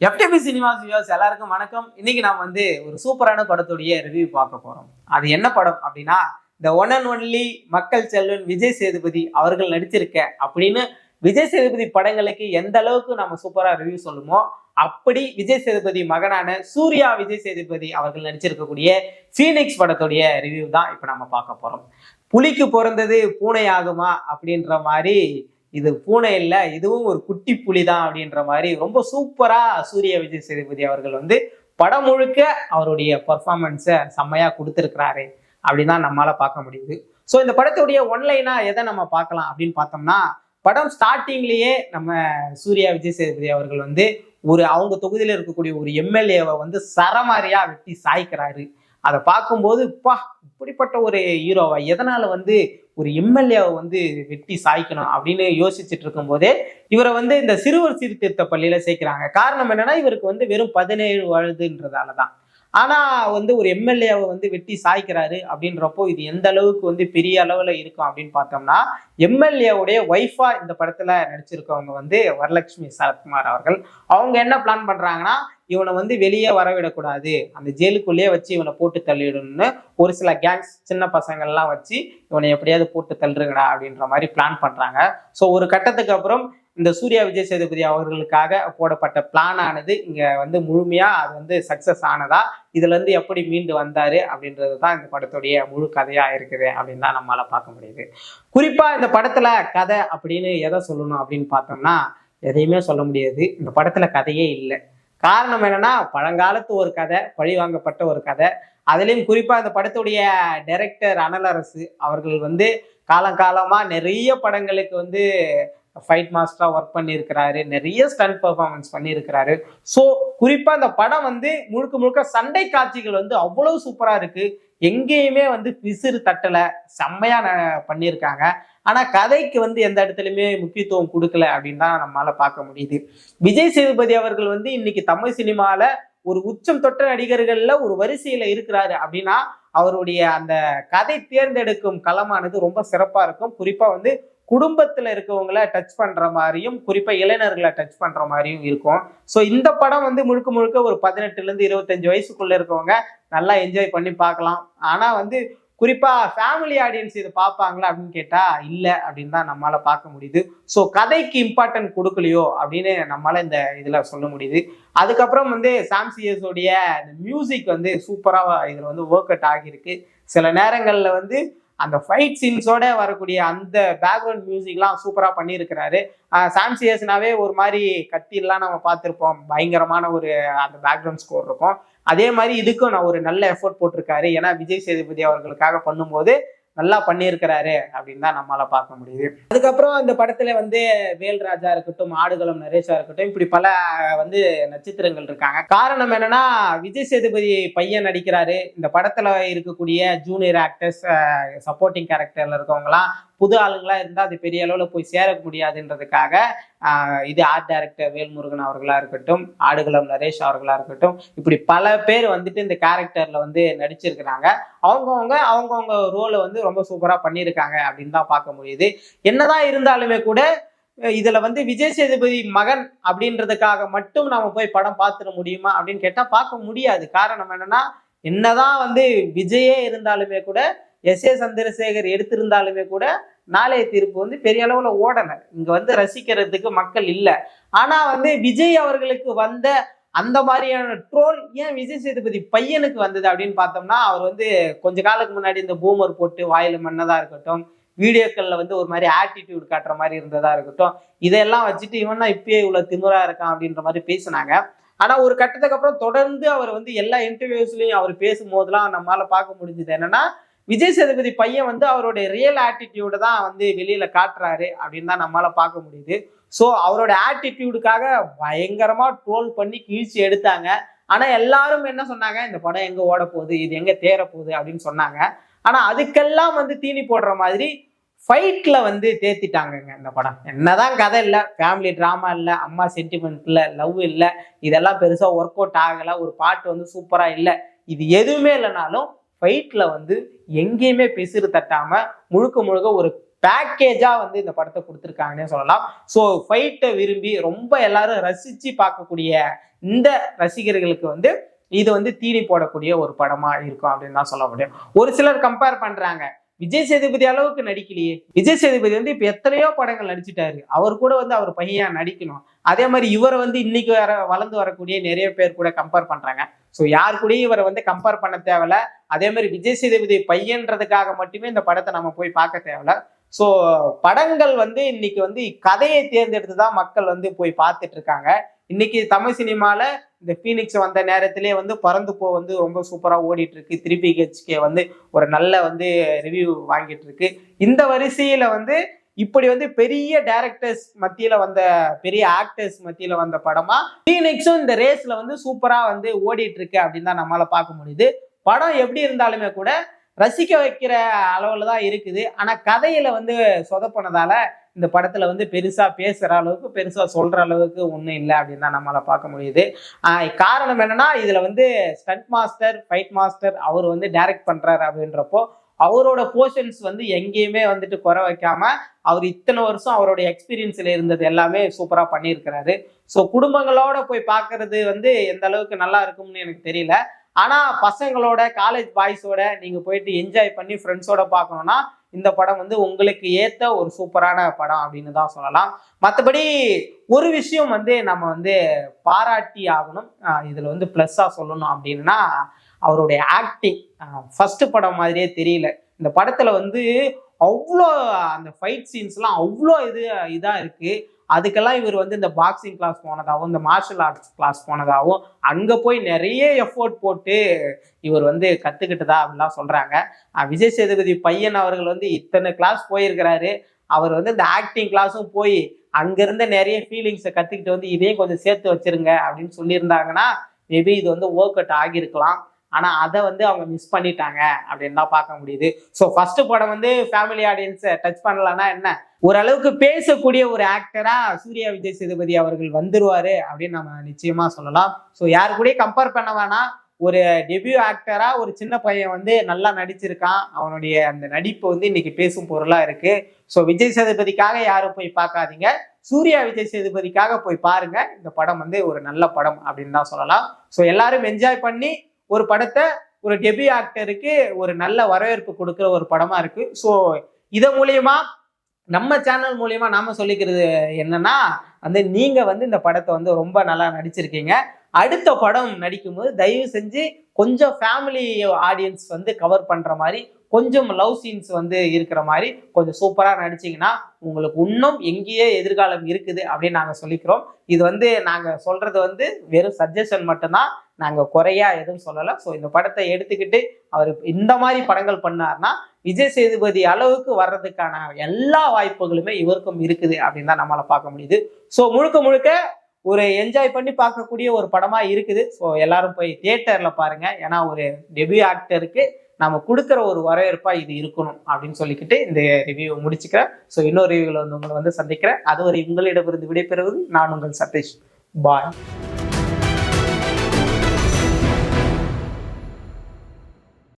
FTP cinemas viewers எல்லாருக்கும் வணக்கம். இன்னைக்கு நாம் வந்து ஒரு சூப்பரான படத்துடைய ரிவ்யூ பார்க்க போறோம். அது என்ன படம் அப்படின்னா இந்த ஒன் அண்ட் ஒன்லி மக்கள் செல்வன் விஜய் சேதுபதி அவர்கள் நடிச்சிருக்க அப்படின்னு விஜய் சேதுபதி படங்களுக்கு எந்த அளவுக்கு நம்ம சூப்பராக ரிவ்யூ சொல்லுமோ அப்படி விஜய் சேதுபதி மகனான சூர்யா விஜய் சேதுபதி அவர்கள் நடிச்சிருக்கக்கூடிய ஃபீனிக்ஸ் படத்துடைய ரிவ்யூ தான் இப்போ நம்ம பார்க்க போறோம். புலிக்கு பிறந்தது பூனை ஆகுமா அப்படின்ற மாதிரி இது பூனை இல்லை இதுவும் ஒரு குட்டி புலி தான் அப்படின்ற மாதிரி ரொம்ப சூப்பராக சூர்யா விஜய் சேதுபதி அவர்கள் வந்து படம் முழுக்க அவருடைய பர்ஃபார்மன்ஸை செம்மையாக கொடுத்துருக்கிறாரு அப்படின்னு தான் பார்க்க முடியுது. ஸோ இந்த படத்துடைய ஒன்லைனாக எதை நம்ம பார்க்கலாம் அப்படின்னு பார்த்தோம்னா படம் ஸ்டார்டிங்லேயே நம்ம சூர்யா விஜய் சேதுபதி அவர்கள் வந்து ஒரு அவங்க தொகுதியில் இருக்கக்கூடிய ஒரு எம்எல்ஏவை வந்து சரமாரியாக வெட்டி சாய்க்கிறாரு. அதை பார்க்கும்போது பா இப்படிப்பட்ட ஒரு ஹீரோவா எதனால வந்து ஒரு எம்எல்ஏவை வந்து வெட்டி சாய்க்கணும்? அப்படின்னு யோசிச்சுட்டு இருக்கும்போதே இவரை வந்து இந்த சிறுவர் சீர்திருத்த பள்ளியில சேர்க்கிறாங்க. காரணம் என்னன்னா இவருக்கு வந்து வெறும் பதினேழு வயதுன்றதால தான் ஆனா வந்து ஒரு எம்எல்ஏவை வந்து வெட்டி சாய்க்கிறாரு அப்படின்றப்போ இது எந்த அளவுக்கு வந்து பெரிய அளவுல இருக்கும் அப்படின்னு பார்த்தோம்னா எம்எல்ஏவுடைய ஒய்ஃபா இந்த படத்துல நடிச்சிருக்கவங்க வந்து வரலட்சுமி சரத்குமார் அவர்கள். அவங்க என்ன பிளான் பண்றாங்கன்னா இவனை வந்து வெளியே வரவிடக்கூடாது. அந்த ஜெயிலுக்குள்ளேயே வச்சு இவனை போட்டு தள்ளிடணும்னு ஒரு சில கேங்ஸ் சின்ன பசங்கள்லாம் வச்சு இவனை எப்படியாவது போட்டு தள்ளுங்கடா அப்படின்ற மாதிரி பிளான் பண்றாங்க. ஸோ ஒரு கட்டத்துக்கு அப்புறம் இந்த சூர்யா விஜய் சேதுபதி அவர்களுக்காக போடப்பட்ட பிளான் ஆனது இங்க வந்து முழுமையா அது வந்து சக்சஸ் ஆனதா? இதுல இருந்து எப்படி மீண்டு வந்தாரு அப்படின்றது தான் இந்த படத்துடைய முழு கதையா இருக்குது அப்படின்னு தான் நம்மளால பார்க்க முடியுது. குறிப்பா இந்த படத்துல கதை அப்படின்னு எதை சொல்லணும் அப்படின்னு பார்த்தோம்னா எதையுமே சொல்ல முடியாது. இந்த படத்துல கதையே இல்லை. காரணம் என்னன்னா பழங்காலத்து ஒரு கதை பழி வாங்கப்பட்ட ஒரு கதை. அதுலேயும் குறிப்பாக இந்த படத்துடைய டைரக்டர் அனலரசு அவர்கள் வந்து காலங்காலமாக நிறைய படங்களுக்கு வந்து ஃபைட் மாஸ்டராக ஒர்க் பண்ணியிருக்கிறாரு. நிறைய ஸ்டன் பர்ஃபார்மன்ஸ் பண்ணியிருக்கிறாரு. ஸோ குறிப்பாக அந்த படம் வந்து முழுக்க முழுக்க சண்டை காட்சிகள் வந்து அவ்வளோ சூப்பராக இருக்குது எங்கேயுமே வந்து பிசிறு தட்டலை. செம்மையாக ந- பண்ணியிருக்காங்க. ஆனா கதைக்கு வந்து எந்த இடத்துலையுமே முக்கியத்துவம் கொடுக்கல அப்படின்னு தான் நம்மளால பார்க்க முடியுது. விஜய் சேதுபதி அவர்கள் வந்து இன்னைக்கு தமிழ் சினிமால ஒரு உச்சம் தொட்ட நடிகர்கள்ல ஒரு வரிசையில இருக்கிறாரு அப்படின்னா அவருடைய அந்த கதை தேர்ந்தெடுக்கும் களமானது ரொம்ப சிறப்பா இருக்கும். குறிப்பா வந்து குடும்பத்துல இருக்கவங்கள டச் பண்ற மாதிரியும் குறிப்பா இளைஞர்களை டச் பண்ற மாதிரியும் இருக்கும். ஸோ இந்த படம் வந்து முழுக்க முழுக்க ஒரு பதினெட்டுல இருந்து இருபத்தஞ்சு வயசுக்குள்ள இருக்கவங்க நல்லா என்ஜாய் பண்ணி பார்க்கலாம். ஆனா வந்து குறிப்பா ஃபேமிலி ஆடியன்ஸ் இதை பார்ப்பாங்களா அப்படின்னு கேட்டா இல்லை அப்படின்னு தான் நம்மளால பார்க்க முடியுது. ஸோ கதைக்கு இம்பார்ட்டன்ட் கொடுக்கலையோ அப்படின்னு நம்மளால இந்த இதில் சொல்ல முடியுது. அதுக்கப்புறம் வந்து சாம்சிஎஸ் மியூசிக் வந்து சூப்பராக இதில் வந்து ஒர்க் அவுட் ஆகியிருக்கு. சில நேரங்களில் வந்து அந்த ஃபைட் சீன்ஸோட வரக்கூடிய அந்த பேக்ரவுண்ட் மியூசிக்லாம் சூப்பராக பண்ணியிருக்கிறாரு சாம்சியஸ்னாவே ஒரு மாதிரி கத்திலாம் நம்ம பார்த்துருப்போம். பயங்கரமான ஒரு அந்த பேக்ரவுண்ட் ஸ்கோர் இருக்கும். அதே மாதிரி இதுக்கும் நான் ஒரு நல்ல எஃபோர்ட் போட்டிருக்காரு. ஏன்னா விஜய் சேதுபதி அவர்களுக்காக பண்ணும்போது நல்லா பண்ணியிருக்கிறாரு அப்படின்னு தான் நம்மளால பார்க்க முடியுது. அதுக்கப்புறம் இந்த படத்துல வந்து வேல்ராஜா இருக்கட்டும் ஆடுகளம் நரேஷா இருக்கட்டும் இப்படி பல வந்து நட்சத்திரங்கள் இருக்காங்க. காரணம் என்னன்னா விஜய் சேதுபதி பையன் நடிக்கிறாரு. இந்த படத்துல இருக்கக்கூடிய ஜூனியர் ஆக்டர்ஸ் சப்போர்ட்டிங் கேரக்டர்ல இருக்கவங்களாம் புது ஆளுங்களா இருந்தால் அது பெரிய அளவில் போய் சேர முடியாதுன்றதுக்காக இது ஆர்ட் டைரக்டர் வேல்முருகன் அவர்களாக இருக்கட்டும் ஆடுகளம் நரேஷ் அவர்களாக இருக்கட்டும் இப்படி பல பேர் வந்துட்டு இந்த கேரக்டரில் வந்து நடிச்சிருக்கிறாங்க. அவங்கவுங்க அவங்கவுங்க ரோலை வந்து ரொம்ப சூப்பராக பண்ணியிருக்காங்க அப்படின்னு தான் பார்க்க முடியுது. என்னதான் இருந்தாலுமே கூட இதுல வந்து விஜய் சேதுபதி மகன் அப்படின்றதுக்காக மட்டும் நாம போய் படம் பார்த்துட முடியுமா அப்படின்னு கேட்டா பார்க்க முடியாது. காரணம் என்னன்னா என்னதான் வந்து விஜயே இருந்தாலுமே கூட எஸ் ஏ சந்திரசேகர் எடுத்திருந்தாலுமே கூட நாளைய தீர்ப்பு வந்து பெரிய அளவில் ஓடலை. இங்க வந்து ரசிக்கிறதுக்கு மக்கள் இல்லை. ஆனா வந்து விஜய் அவர்களுக்கு வந்த அந்த மாதிரியான ட்ரோல் ஏன் விஜய் சேதுபதி பையனுக்கு வந்தது அப்படின்னு பார்த்தோம்னா அவர் வந்து கொஞ்ச காலத்துக்கு முன்னாடி இந்த பூமர் போட்டு வாயில் மண்ணதா இருக்கட்டும் வீடியோக்கள்ல வந்து ஒரு மாதிரி ஆட்டிடியூட் காட்டுற மாதிரி இருந்ததா இருக்கட்டும் இதெல்லாம் வச்சுட்டு இவன் இப்பயே இவ்வளோ திமிரா இருக்கான் அப்படின்ற மாதிரி பேசினாங்க. ஆனா ஒரு கட்டத்துக்கு அப்புறம் தொடர்ந்து அவர் வந்து எல்லா இன்டர்வியூஸ்லயும் அவர் பேசும்போதெல்லாம் நம்மளால பார்க்க முடிஞ்சது என்னன்னா விஜய் சேதுபதி பையன் வந்து அவருடைய ரியல் ஆட்டிடியூட தான் வந்து வெளியில காட்டுறாரு அப்படின்னு தான் நம்மளால பார்க்க முடியுது. ஸோ அவரோட ஆட்டிடியூடுக்காக பயங்கரமா ட்ரோல் பண்ணி கீழ்ச்சி எடுத்தாங்க. ஆனா எல்லாரும் என்ன சொன்னாங்க? இந்த படம் எங்க ஓட போகுது? இது எங்க தேர போகுது? அப்படின்னு சொன்னாங்க. ஆனா அதுக்கெல்லாம் வந்து தீனி போடுற மாதிரி ஃபைட்ல வந்து தேத்திட்டாங்கங்க இந்த படம். என்னதான் கதை இல்லை. ஃபேமிலி ட்ராமா இல்லை. அம்மா சென்டிமெண்ட் இல்லை. லவ் இல்லை. இதெல்லாம் பெருசா ஒர்க் அவுட் ஆகலை. ஒரு பாட்டு வந்து சூப்பரா இல்லை. இது எதுவுமே இல்லைனாலும் ஃபைட்டில் வந்து எங்கேயுமே பிசிறு தட்டாமல் முழுக்க முழுக்க ஒரு பேக்கேஜாக வந்து இந்த படத்தை கொடுத்துருக்காங்கன்னே சொல்லலாம். ஸோ ஃபைட்டை விரும்பி ரொம்ப எல்லாரும் ரசித்து பார்க்கக்கூடிய இந்த ரசிகர்களுக்கு வந்து இது வந்து தீனி போடக்கூடிய ஒரு படமாக இருக்கும் அப்படின்னு தான் சொல்ல முடியும். ஒரு சிலர் கம்பேர் பண்ணுறாங்க விஜய் சேதுபதி அளவுக்கு நடிக்கலையே. விஜய் சேதுபதி வந்து இப்போ எத்தனையோ படங்கள் நடிச்சிட்டாரு. அவர் கூட வந்து அவர் பையன் நடிக்கணும். அதே மாதிரி இவரை வந்து இன்னைக்கு வர வளர்ந்து வரக்கூடிய நிறைய பேர் கூட கம்பேர் பண்ணுறாங்க ஸோ யார் கூடயும் இவரை வந்து கம்பேர் பண்ண தேவையில்ல. அதே மாதிரி விஜய் சேதுபதி பையன்றதுக்காக மட்டுமே இந்த படத்தை நம்ம போய் பார்க்க தேவையில்ல. ஸோ படங்கள் வந்து இன்னைக்கு வந்து கதையை தேர்ந்தெடுத்து தான் மக்கள் வந்து போய் பார்த்துட்டு இருக்காங்க. இன்னைக்கு தமிழ் சினிமாவில் இந்த ஃபீனிக்ஸ் வந்த நேரத்திலே வந்து பறந்து போ வந்து ரொம்ப சூப்பராக ஓடிட்டு இருக்கு. திருப்பி ஹெச்கே வந்து ஒரு நல்ல வந்து ரிவ்யூ வாங்கிட்டு இருக்கு. இந்த வரிசையில் வந்து இப்படி வந்து பெரிய டேரக்டர்ஸ் மத்தியில வந்த பெரிய ஆக்டர்ஸ் மத்தியில வந்த படமா டீனெக்ஸும் இந்த ரேஸ்ல வந்து சூப்பரா வந்து ஓடிட்டு இருக்கு அப்படின்னு தான் நம்மளால பார்க்க முடியுது. படம் எப்படி இருந்தாலுமே கூட ரசிக்க வைக்கிற அளவுல தான் இருக்குது. ஆனா கதையில வந்து சொதப்பினதால இந்த படத்துல வந்து பெருசா பேசுற அளவுக்கு பெருசா சொல்ற அளவுக்கு ஒன்றும் இல்லை அப்படின்னு தான் நம்மளால பார்க்க முடியுது. காரணம் என்னன்னா இதுல வந்து ஸ்டண்ட் மாஸ்டர் ஃபைட் மாஸ்டர் அவர் வந்து டைரக்ட் பண்றாரு அப்படின்றப்போ அவரோட போர்ஷன்ஸ் வந்து எங்கேயுமே வந்துட்டு குறை வைக்காம அவர் இத்தனை வருஷம் அவருடைய எக்ஸ்பீரியன்ஸ்ல இருந்தது எல்லாமே சூப்பரா பண்ணியிருக்கிறாரு. ஸோ குடும்பங்களோட போய் பார்க்கறது வந்து எந்த அளவுக்கு நல்லா இருக்கும்னு எனக்கு தெரியல. ஆனா பசங்களோட காலேஜ் பாய்ஸோட நீங்க போயிட்டு என்ஜாய் பண்ணி ஃப்ரெண்ட்ஸோட பார்க்கணும்னா இந்த படம் வந்து உங்களுக்கு ஏத்த ஒரு சூப்பரான படம் அப்படின்னு தான் சொல்லலாம். மற்றபடி ஒரு விஷயம் வந்து நம்ம வந்து பாராட்டி ஆகணும். இதில் இதுல வந்து ப்ளஸ்ஸாக சொல்லணும் அப்படின்னா அவருடைய ஆக்டிங் ஃபர்ஸ்ட் படம் மாதிரியே தெரியல. இந்த படத்துல வந்து அவ்வளோ அந்த ஃபைட் சீன்ஸ்லாம் அவ்வளோ இது இதாக இருக்கு. அதுக்கெல்லாம் இவர் வந்து இந்த பாக்ஸிங் கிளாஸ் போனதாகவும் இந்த மார்ஷல் ஆர்ட்ஸ் கிளாஸ் போனதாகவும் அங்கே போய் நிறைய எஃபோர்ட் போட்டு இவர் வந்து கற்றுக்கிட்டதா அப்படிலாம் சொல்கிறாங்க விஜய் சேதுபதி பையன் அவர்கள் வந்து இத்தனை கிளாஸ் போயிருக்கிறாரு. அவர் வந்து இந்த ஆக்டிங் கிளாஸும் போய் அங்கேருந்த நிறைய ஃபீலிங்ஸை கற்றுக்கிட்டு வந்து இதையும் கொஞ்சம் சேர்த்து வச்சிருங்க அப்படின்னு சொல்லியிருந்தாங்கன்னா மேபி இது வந்து ஒர்க் அவுட் ஆகியிருக்கலாம். ஆனால் அதை வந்து அவங்க மிஸ் பண்ணிட்டாங்க அப்படின்னு தான் பார்க்க முடியுது. ஸோ ஃபர்ஸ்ட் படம் வந்து ஃபேமிலி ஆடியன்ஸை டச் பண்ணலன்னா என்ன? ஓரளவுக்கு பேசக்கூடிய ஒரு ஆக்டரா சூர்யா விஜய் சேதுபதி அவர்கள் வந்துருவாரு அப்படின்னு நம்ம நிச்சயமா சொல்லலாம். ஸோ யாரு கூடயும் கம்பேர் பண்ண வேணாம். ஒரு டெபியூ ஆக்டரா ஒரு சின்ன பையன் வந்து நல்லா நடிச்சிருக்கான். அவனுடைய அந்த நடிப்பு வந்து இன்னைக்கு பேசும் பொருளா இருக்கு. ஸோ விஜய் சேதுபதிக்காக யாரும் போய் பார்க்காதீங்க. சூர்யா விஜய் சேதுபதிக்காக போய் பாருங்க. இந்த படம் வந்து ஒரு நல்ல படம் அப்படின்னு தான் சொல்லலாம். ஸோ எல்லாரும் என்ஜாய் பண்ணி ஒரு படத்தை ஒரு டெபி ஆக்டருக்கு ஒரு நல்ல வரவேற்பு கொடுக்குற ஒரு படமா இருக்கு. ஸோ இதன் மூலியமா நம்ம சேனல் மூலியமா நாம சொல்லிக்கிறது என்னன்னா வந்து நீங்க வந்து இந்த படத்தை வந்து ரொம்ப நல்லா நடிச்சிருக்கீங்க. அடுத்த படம் நடிக்கும்போது தயவு செஞ்சு கொஞ்சம் ஃபேமிலி ஆடியன்ஸ் வந்து கவர் பண்ற மாதிரி கொஞ்சம் லவ் சீன்ஸ் வந்து இருக்கிற மாதிரி கொஞ்சம் சூப்பராக நடிச்சிங்கன்னா உங்களுக்கு இன்னும் எங்கேயே எதிர்காலம் இருக்குது அப்படின்னு நாங்கள் சொல்லிக்கிறோம். இது வந்து நாங்கள் சொல்றது வந்து வெறும் சஜஷன் மட்டும்தான். நாங்கள் குறையா எதுவும் சொல்லலை. ஸோ இந்த படத்தை எடுத்துக்கிட்டு அவர் இந்த மாதிரி படங்கள் பண்ணார்னா விஜய் சேதுபதி அளவுக்கு வர்றதுக்கான எல்லா வாய்ப்புகளுமே இவருக்கும் இருக்குது அப்படின்னு தான் நம்மளால் பார்க்க முடியுது. ஸோ முழுக்க முழுக்க ஒரு என்ஜாய் பண்ணி பார்க்கக்கூடிய ஒரு படமாக இருக்குது. ஸோ எல்லாரும் போய் தியேட்டரில் பாருங்கள் ஏன்னா ஒரு டெபியூ ஆக்டருக்கு நம்ம கொடுக்குற ஒரு வரவேற்பாக இது இருக்கணும் அப்படின்னு சொல்லிக்கிட்டு இந்த ரிவ்யூ முடிச்சுக்கிறேன். ஸோ இன்னொரு ரிவ்யூவில் வந்து உங்களை வந்து சந்திக்கிறேன். அதுவரை உங்களிடமிருந்து விடைபெறுவது நான் உங்கள் சதீஷ். பாய்